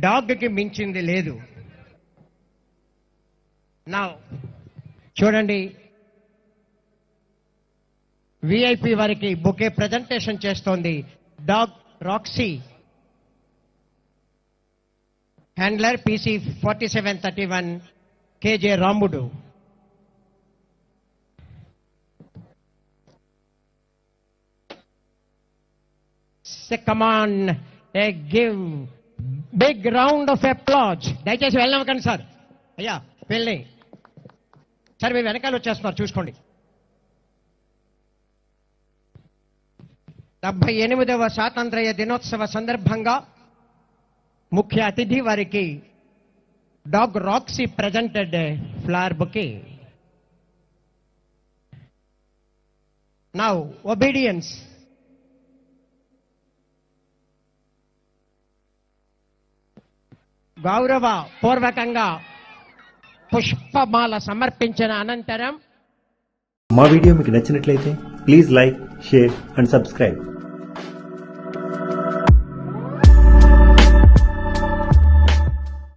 డాగ్కి మించింది లేదు. నా చూడండి. విఐపి వారికి బొకే ప్రజెంటేషన్ చేస్తోంది. Dog Roxy handler PC forty seven thirty one KJ Ramudu come on a give big round of applause దయచేసి వెళ్ళనివ్వకండి సార్. అయ్యా వెళ్ళి. సార్ మీ వెనకాల వచ్చేస్తున్నారు చూసుకోండి. డెబ్బై ఎనిమిదవ స్వాతంత్ర్య దినోత్సవ సందర్భంగా ముఖ్య అతిథి వారికి dog Roxy presented flower bouquet now obedience గౌరవ పూర్వకంగా పుష్పమాల సమర్పించిన అనంతరం మా వీడియో మీకు నచ్చినట్లయితే please like share and subscribe.